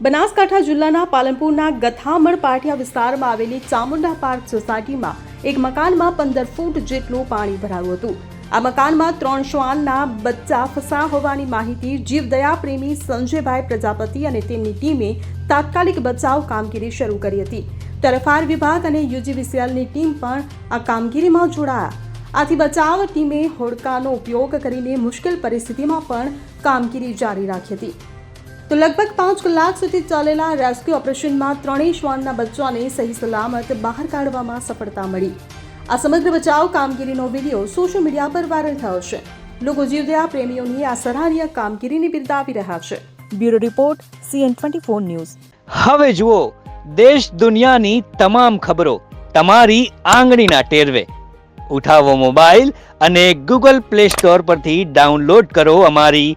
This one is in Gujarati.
બનાસકાંઠા જિલ્લાના પાલનપુરના ગથામણ પાટિયા વિસ્તારમાં આવેલી ચામુંડા પાર્ક સોસાયટીમાં એક મકાનમાં પંદર ફૂટ જેટલું પાણી ભરાયું હતું. આ મકાનમાં ત્રણ શ્વાનના બચ્ચા ફસા હોવાની માહિતી જીવદયા પ્રેમી સંજયભાઈ પ્રજાપતિ અને તેમની ટીમે તાત્કાલિક બચાવ કામગીરી શરૂ કરી હતી. ત્યારે ફાયર વિભાગ અને યુજીવીસીએલની ટીમ પણ આ કામગીરીમાં જોડાયા. આથી બચાવ ટીમે હોડકાનો ઉપયોગ કરીને મુશ્કેલ પરિસ્થિતિમાં પણ કામગીરી જારી રાખી હતી. તો લગભગ પાંચ કલાક સુધી ચાલેલા રેસ્ક્યુ ઓપરેશનમાં ત્રણેય શ્વાનના બચ્ચાને સહી સલામત બહાર કાઢવામાં સફળતા મળી. આ સમગ્ર બચાવ કામગીરીનો વીડિયો સોશિયલ મીડિયા પર વાયરલ થયો છે. લોકો જીવદયા પ્રેમીઓની આ સરાહનીય કામગીરીને બિરદાવી રહ્યા છે. Bureau report CN twenty four news. હવે જુઓ, દેશ દુનિયાની તમામ ખબરો તમારી આંગળીના ટેરવે. ઉઠાવો મોબાઈલ અને ગૂગલ પ્લે સ્ટોર પરથી ડાઉનલોડ કરો અમારી